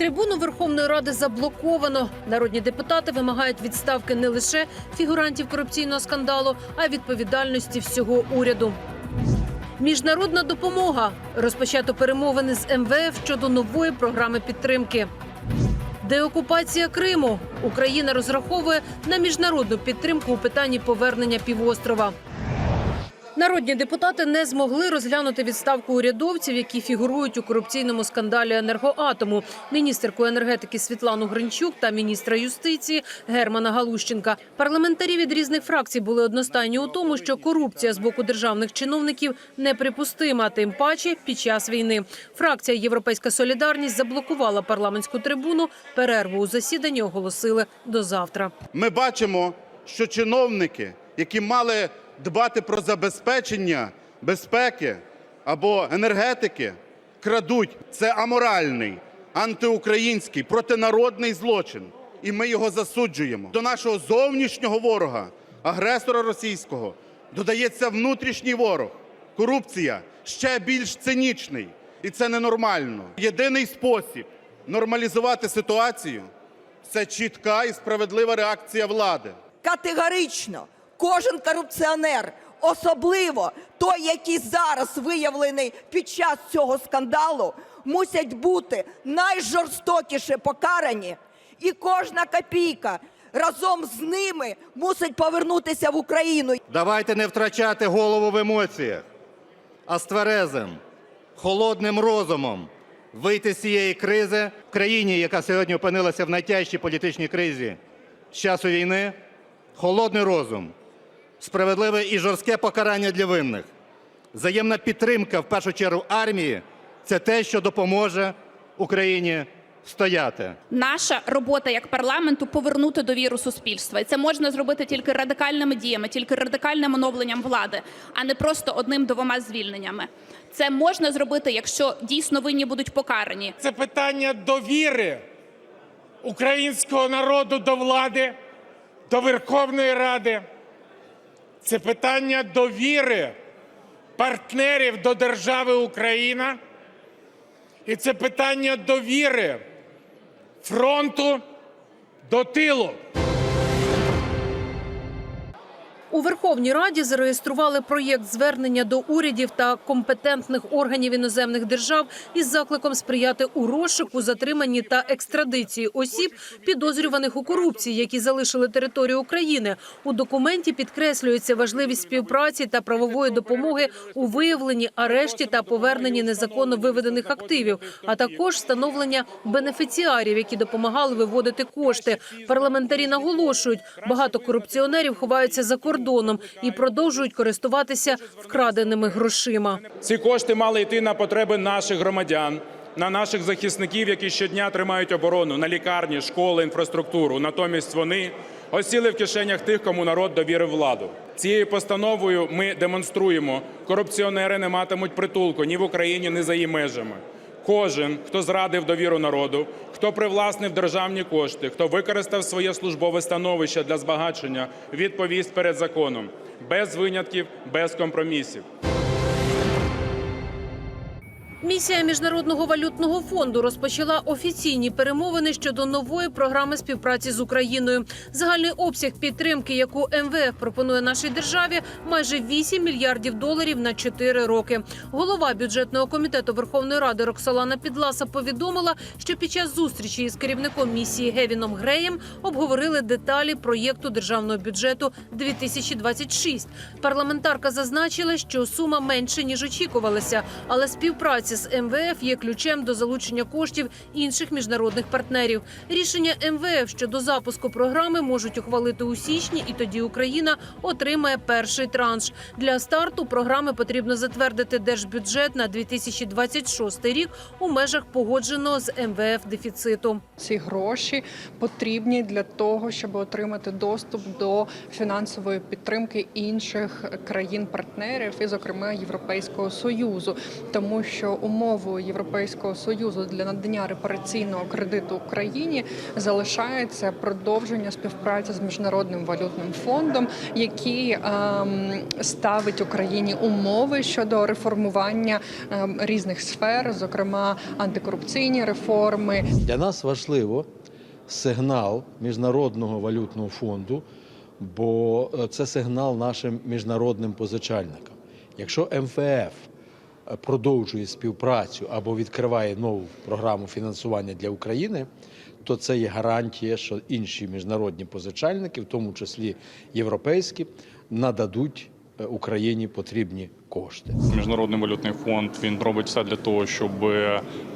Трибуну Верховної Ради заблоковано. Народні депутати вимагають відставки не лише фігурантів корупційного скандалу, а й відповідальності всього уряду. Міжнародна допомога розпочато перемовини з МВФ щодо нової програми підтримки. Деокупація Криму. Україна розраховує на міжнародну підтримку у питанні повернення півострова. Народні депутати не змогли розглянути відставку урядовців, які фігурують у корупційному скандалі енергоатому. Міністерку енергетики Світлану Гринчук та міністра юстиції Германа Галущенка. Парламентарі від різних фракцій були одностайні у тому, що корупція з боку державних чиновників неприпустима, тим паче під час війни. Фракція Європейська солідарність заблокувала парламентську трибуну. Перерву у засіданні оголосили до завтра. Ми бачимо, що чиновники, які мали дбати про забезпечення безпеки або енергетики, крадуть. Це аморальний, антиукраїнський, протинародний злочин. І ми його засуджуємо. До нашого зовнішнього ворога, агресора російського, додається внутрішній ворог, корупція, ще більш цинічний. І це ненормально. Єдиний спосіб нормалізувати ситуацію це чітка і справедлива реакція влади. Категорично кожен корупціонер, особливо той, який зараз виявлений під час цього скандалу, мусять бути найжорстокіше покарані, і кожна копійка разом з ними мусить повернутися в Україну. Давайте не втрачати голову в емоціях, а з тверезим, холодним розумом вийти з цієї кризи в країні, яка сьогодні опинилася в найтяжчій політичній кризі з часу війни. Холодний розум, справедливе і жорстке покарання для винних, взаємна підтримка в першу чергу армії це те, що допоможе Україні стояти. Наша робота як парламенту повернути довіру суспільства, і це можна зробити тільки радикальними діями, тільки радикальним оновленням влади, а не просто одним двома звільненнями. Це можна зробити, якщо дійсно винні будуть покарані. Це питання довіри українського народу до влади, до Верховної Ради. Це питання довіри партнерів до держави Україна. І це питання довіри фронту до тилу. У Верховній Раді зареєстрували проєкт звернення до урядів та компетентних органів іноземних держав із закликом сприяти у розшуку, затриманні та екстрадиції осіб, підозрюваних у корупції, які залишили територію України. У документі підкреслюється важливість співпраці та правової допомоги у виявленні, арешті та поверненні незаконно виведених активів, а також встановлення бенефіціарів, які допомагали виводити кошти. Парламентарі наголошують, багато корупціонерів ховаються за кордоном і продовжують користуватися вкраденими грошима. Ці кошти мали йти на потреби наших громадян, на наших захисників, які щодня тримають оборону, на лікарні, школи, інфраструктуру. Натомість вони осіли в кишенях тих, кому народ довірив владу. Цією постановою ми демонструємо, корупціонери не матимуть притулку ні в Україні, ні за її межами. Кожен, хто зрадив довіру народу, хто привласнив державні кошти, хто використав своє службове становище для збагачення, відповість перед законом, без винятків, без компромісів. Місія міжнародного валютного фонду розпочала офіційні перемовини щодо нової програми співпраці з Україною. Загальний обсяг підтримки, яку МВФ пропонує нашій державі, майже 8 мільярдів доларів на 4 роки. Голова бюджетного комітету Верховної Ради Роксолана Підласа повідомила, що під час зустрічі із керівником місії Гевіном Греєм обговорили деталі проєкту державного бюджету 2026. Парламентарка зазначила, що сума менше ніж очікувалося, але співпраця з МВФ є ключем до залучення коштів інших міжнародних партнерів. Рішення МВФ щодо запуску програми можуть ухвалити у січні, і тоді Україна отримає перший транш. Для старту програми потрібно затвердити держбюджет на 2026 рік у межах погодженого з МВФ дефіциту. Ці гроші потрібні для того, щоб отримати доступ до фінансової підтримки інших країн-партнерів, і, зокрема, Європейського союзу, тому що умовою Європейського союзу для надання репараційного кредиту Україні залишається продовження співпраці з міжнародним валютним фондом, який ем, ставить Україні умови щодо реформування ем, різних сфер, зокрема антикорупційні реформи, Для нас важливо сигнал Міжнародного валютного фонду, бо е, це сигнал нашим міжнародним позичальникам. Якщо МФФ продовжує співпрацю або відкриває нову програму фінансування для України, то це є гарантія, що інші міжнародні позичальники, в тому числі європейські, нададуть е, Україні потрібні кошти. Міжнародний валютний фонд він робить все для того, щоб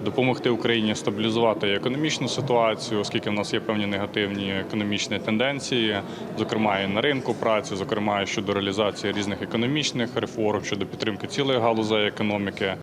допомогти Україні стабілізувати економічну ситуацію, оскільки в нас є певні негативні економічні тенденції, зокрема і на ринку праці, зокрема щодо реалізації різних економічних реформ, щодо підтримки цілої галузей економіки.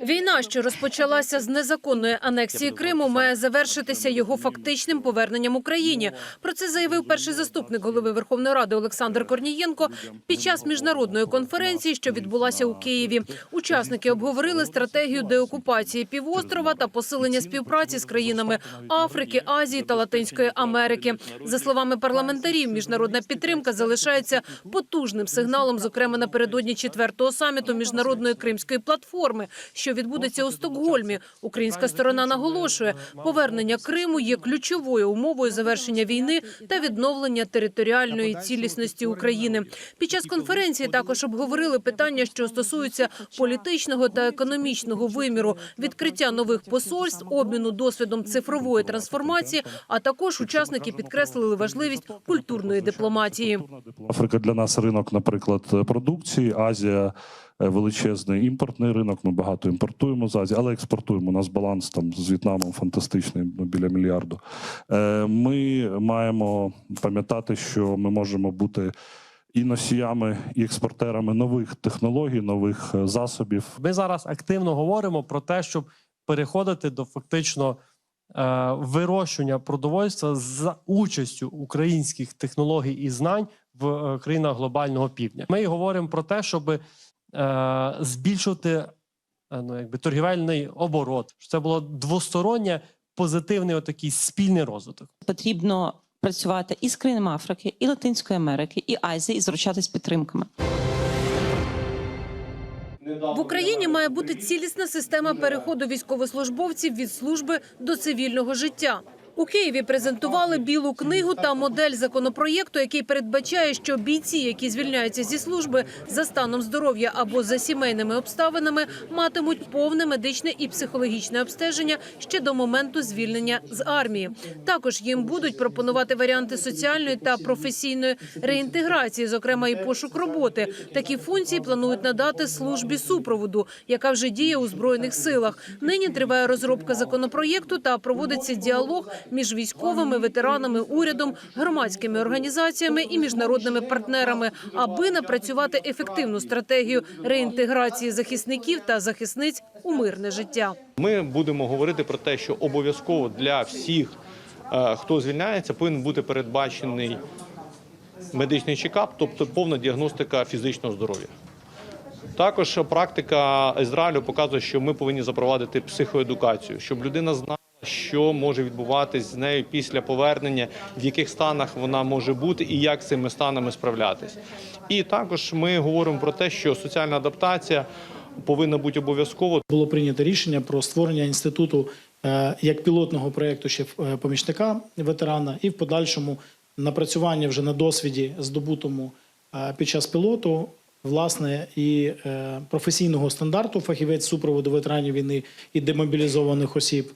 Війна, що розпочалася з незаконної анексії Криму, має завершитися його фактичним поверненням Україні. Про це заявив перший заступник голови Верховної Ради Олександр Корнієнко під час міжнародної конференції, що відбулася у Києві. Учасники обговорили стратегію деокупації півострова та посилення співпраці з країнами Африки, Азії та Латинської Америки. За словами парламентарів, міжнародна підтримка залишається потужним сигналом, зокрема напередодні четвертого саміту міжнародної кримської платформи, що відбудеться у Стокгольмі. Українська сторона наголошує, повернення Криму є ключовою умовою завершення війни та відновлення територіальної цілісності України. Під час конференції також обговорили питання, що стосуються політичного та економічного виміру, відкриття нових посольств, обміну досвідом цифрової трансформації. А також учасники підкреслили важливість культурної дипломатії. Африка для нас ринок, наприклад, продукції. Азія е, величезний імпортний ринок. Ми багато імпортуємо з Азії, але експортуємо. У нас баланс там з В'єтнамом фантастичний, ну, біля мільярду. Е, Ми маємо пам'ятати, що ми можемо бути. І носіями, і експортерами нових технологій, нових е, засобів, Ми зараз активно говоримо про те, щоб переходити до фактично е, вирощування продовольства за участю українських технологій і знань в е, країнах глобального півдня. Ми говоримо про те, щоб е, збільшувати е, ну, якби, торгівельний оборот, це було двостороннє позитивний отакий спільний розвиток. Потрібно працювати і з країнами Африки, і Латинської Америки, і Азії, і заручатись підтримками. В Україні має бути цілісна система переходу військовослужбовців від служби до цивільного життя. У Києві презентували білу книгу та модель законопроєкту, який передбачає, що бійці, які звільняються зі служби за станом здоров'я або за сімейними обставинами, матимуть повне медичне і психологічне обстеження ще до моменту звільнення з армії. Також їм будуть пропонувати варіанти соціальної та професійної реінтеграції, зокрема і пошук роботи. Такі функції планують надати службі супроводу, яка вже діє у збройних силах. Нині триває розробка законопроєкту та проводиться діалог між військовими, ветеранами, урядом, громадськими організаціями і міжнародними партнерами, аби напрацювати ефективну стратегію реінтеграції захисників та захисниць у мирне життя. Ми будемо говорити про те, що обов'язково для всіх, е, хто звільняється, повинен бути передбачений медичний чекап, тобто повна діагностика фізичного здоров'я. Також практика Ізраїлю показує, що ми повинні запровадити психоедукацію, щоб людина знала, що може відбуватись з нею після повернення, в яких станах вона може бути і як з цими станами справлятись. І також ми говоримо про те, що соціальна адаптація повинна бути обов'язково. було прийнято рішення про створення інституту е, як пілотного проєкту ще е, помічника ветерана, і в подальшому напрацювання вже на досвіді, здобутому е, під час пілоту, власне, і професійного стандарту фахівець супроводу ветеранів війни і демобілізованих осіб,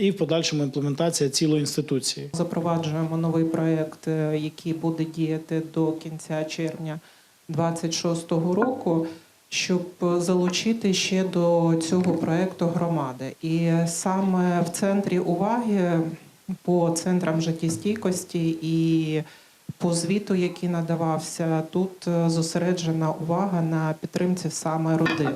і в подальшому імплементація цілої інституції. Запроваджуємо новий проект, е, який буде діяти до кінця червня 26-го року, щоб залучити ще до цього проекту громади. І саме в центрі уваги по центрам життєстійкості і по звіту, який надавався, тут е, зосереджена увага на підтримці саме родин.